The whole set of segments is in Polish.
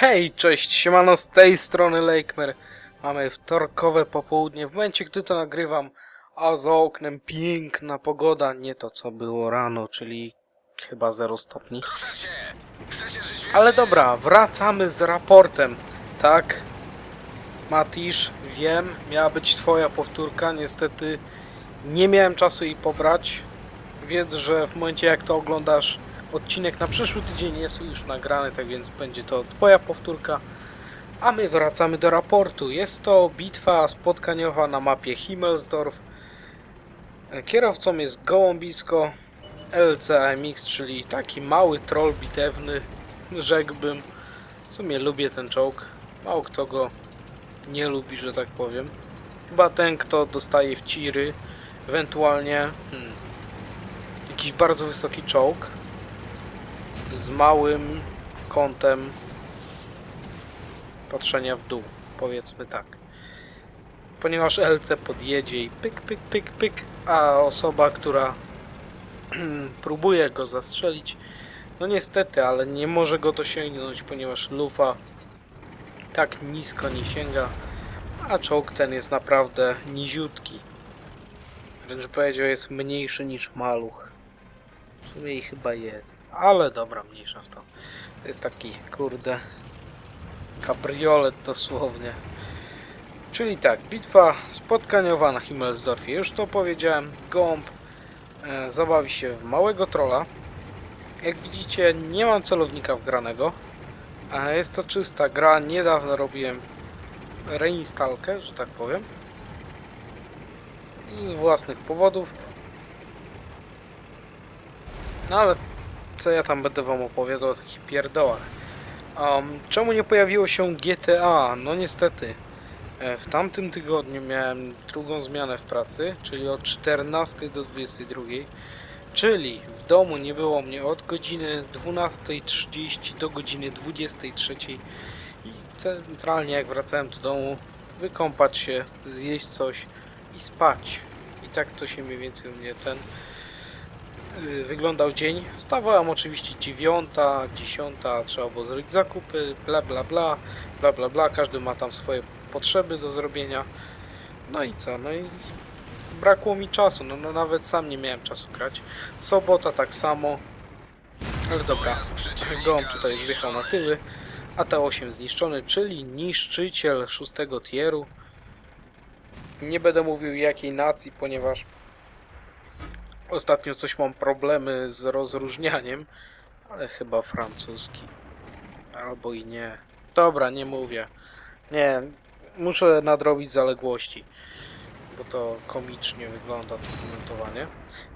Hej, cześć, siemano z tej strony Lakemer. Mamy wtorkowe popołudnie, w momencie gdy to nagrywam, a za oknem piękna pogoda, nie to co było rano, czyli chyba 0 stopni. Ale dobra, wracamy z raportem, tak? Matisz, wiem, miała być twoja powtórka, niestety nie miałem czasu jej pobrać. Wiedz, że w momencie jak to oglądasz, odcinek na przyszły tydzień jest już nagrany, tak więc będzie to twoja powtórka. A my wracamy do raportu. Jest to bitwa spotkaniowa na mapie Himmelsdorf. Kierowcą jest Gołąbisko LCMX, czyli taki mały troll bitewny, rzekłbym. W sumie lubię ten czołg. Mało kto go nie lubi, że tak powiem. Chyba ten, kto dostaje w ciry, ewentualnie hmm, jakiś bardzo wysoki czołg z małym kątem patrzenia w dół, powiedzmy tak. Ponieważ LC podjedzie i pyk, pyk, pyk, pyk, a osoba, która próbuje go zastrzelić, no niestety, ale nie może go dosięgnąć, ponieważ lufa tak nisko nie sięga, a czołg ten jest naprawdę niziutki. Wręcz powiedział, jest mniejszy niż maluch. W sumie i chyba jest. Ale dobra, mniejsza w to. To jest taki, kurde, kabriolet dosłownie. Czyli tak, bitwa spotkaniowa na Himmelsdorfie. Już to powiedziałem. Gąb e, zabawi się w małego trolla. Jak widzicie, nie mam celownika wgranego. A jest to czysta gra. Niedawno robiłem reinstalkę, że tak powiem. Z własnych powodów. No ale co ja tam będę wam opowiadał o takich pierdołach. Um, czemu nie pojawiło się GTA? No niestety. e, W tamtym tygodniu miałem drugą zmianę w pracy, czyli od 14 do 22. Czyli w domu nie było mnie od godziny 12.30 do godziny 23. I centralnie jak wracałem do domu, wykąpać się, zjeść coś i spać. I tak to się mniej więcej u mnie ten wyglądał dzień. Wstawałem oczywiście dziewiąta, dziesiąta, trzeba było zrobić zakupy, bla bla bla, bla bla bla, każdy ma tam swoje potrzeby do zrobienia. No i co, no i brakło mi czasu, no, no nawet sam nie miałem czasu grać. Sobota tak samo, ale dobra, gołąb tutaj wjechał na tyły, a T8 zniszczony, czyli niszczyciel szóstego tieru. Nie będę mówił jakiej nacji, ponieważ Ostatnio coś mam problemy z rozróżnianiem, ale chyba francuski. Albo i nie. Dobra, nie mówię. Nie, muszę nadrobić zaległości, bo to komicznie wygląda to komentowanie.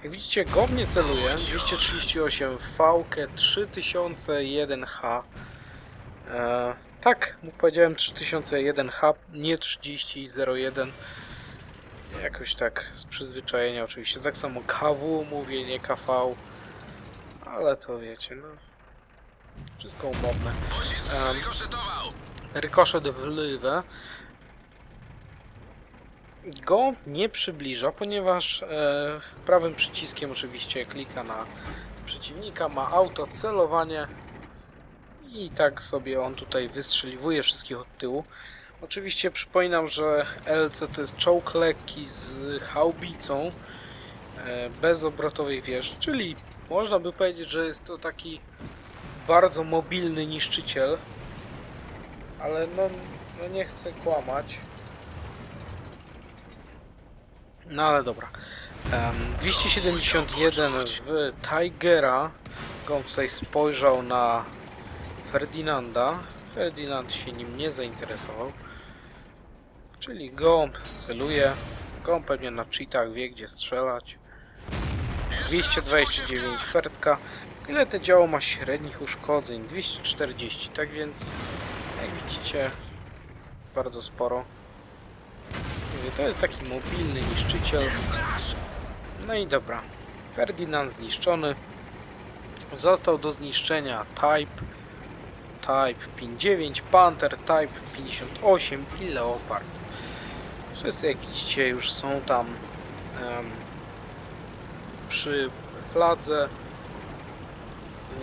Jak widzicie, go mnie celuje. 238 VK 3001H. E, tak, mu powiedziałem 3001H, nie 3001 jakoś tak z przyzwyczajenia oczywiście. Tak samo KW mówię, nie KV. Ale to wiecie, no. Wszystko umowne. Um, rykoszet w lywę. Go nie przybliża, ponieważ e, prawym przyciskiem oczywiście klika na przeciwnika, ma auto celowanie i tak sobie on tutaj wystrzeliwuje wszystkich od tyłu. Oczywiście przypominam, że LC to jest czołg lekki z haubicą e, bez obrotowej wieży, czyli można by powiedzieć, że jest to taki bardzo mobilny niszczyciel, ale no, no nie chcę kłamać. No ale dobra. Em, 271 w Tigera. On tutaj spojrzał na Ferdynanda. Ferdynand się nim nie zainteresował. Czyli gąb celuje. Gąb pewnie na cheatach wie gdzie strzelać. 229 Ferdka. Ile to działo ma średnich uszkodzeń? 240, tak więc jak widzicie bardzo sporo. To jest taki mobilny niszczyciel. No i dobra. Ferdynand zniszczony. Został do zniszczenia Type. Type 59, Panther, Type 58 i Leopard. Wszyscy jak widzicie już są tam em, przy fladze.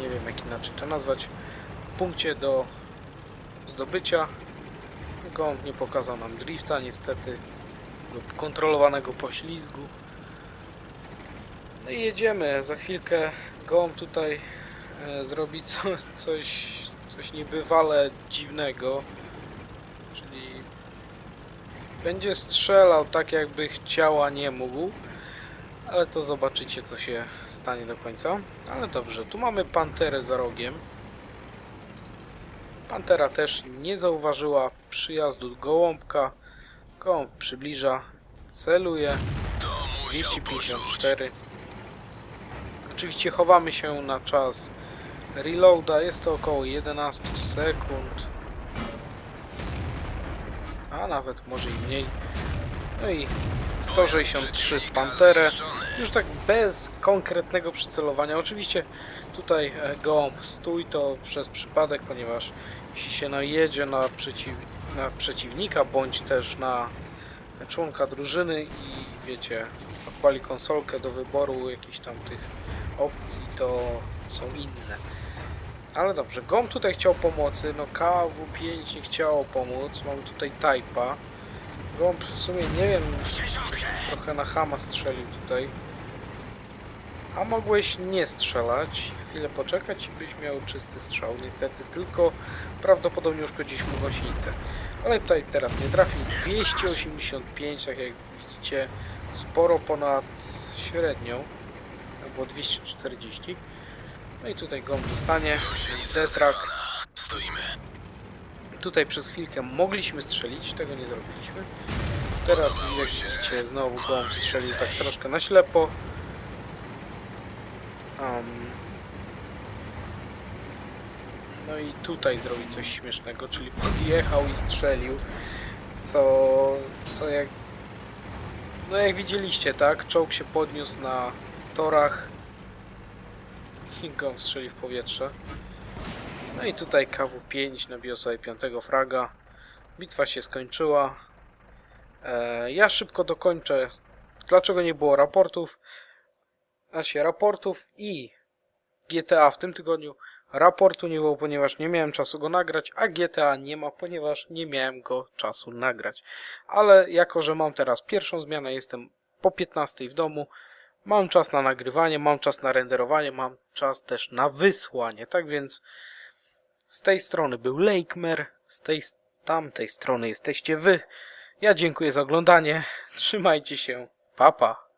Nie wiem jak inaczej to nazwać. W punkcie do zdobycia. Gołąb nie pokazał nam drifta niestety lub kontrolowanego poślizgu. No i jedziemy. Za chwilkę gołąb tutaj e, zrobi co, coś, coś niebywale dziwnego. Czyli będzie strzelał tak jakby chciał, a nie mógł. Ale to zobaczycie co się stanie do końca. Ale dobrze, tu mamy panterę za rogiem. Pantera też nie zauważyła przyjazdu gołąbka. Gołąb przybliża, celuje. 254. Oczywiście chowamy się na czas reloada. Jest to około 11 sekund. A nawet może i mniej. No i 163 w Panterę. Już tak bez konkretnego przycelowania. Oczywiście tutaj e, gołąb stój to przez przypadek, ponieważ jeśli się najedzie na, przeciw, na przeciwnika bądź też na członka drużyny i wiecie, odpali konsolkę do wyboru jakichś tam tych opcji, to są inne. Ale dobrze, GOM tutaj chciał pomocy, no KW5 nie chciało pomóc, mamy tutaj Type'a. GOM w sumie nie wiem, trochę na Hama strzelił tutaj. A mogłeś nie strzelać, chwilę poczekać i byś miał czysty strzał. Niestety tylko prawdopodobnie uszkodzić mu gąsienicę. Ale tutaj teraz nie trafił. 285, tak jak widzicie, sporo ponad średnią. Było 240. No i tutaj gąb dostanie. Zesrak. Stoimy. Tutaj przez chwilkę mogliśmy strzelić, tego nie zrobiliśmy. Teraz jak widzicie znowu gąb strzelił tak troszkę na ślepo. Am. no i tutaj zrobi coś śmiesznego, czyli podjechał i strzelił. Co, co jak... No jak widzieliście, tak? Czołg się podniósł na torach. I gąb strzelił w powietrze. No i tutaj KW5 nabił sobie piątego fraga. Bitwa się skończyła. E, ja szybko dokończę, dlaczego nie było raportów. Znaczy raportów i GTA w tym tygodniu. Raportu nie było, ponieważ nie miałem czasu go nagrać, a GTA nie ma, ponieważ nie miałem go czasu nagrać. Ale jako, że mam teraz pierwszą zmianę, jestem po 15 w domu, mam czas na nagrywanie, mam czas na renderowanie, mam czas też na wysłanie. Tak więc z tej strony był Lakemer, z tej tamtej strony jesteście wy. Ja dziękuję za oglądanie. Trzymajcie się. Papa. Pa.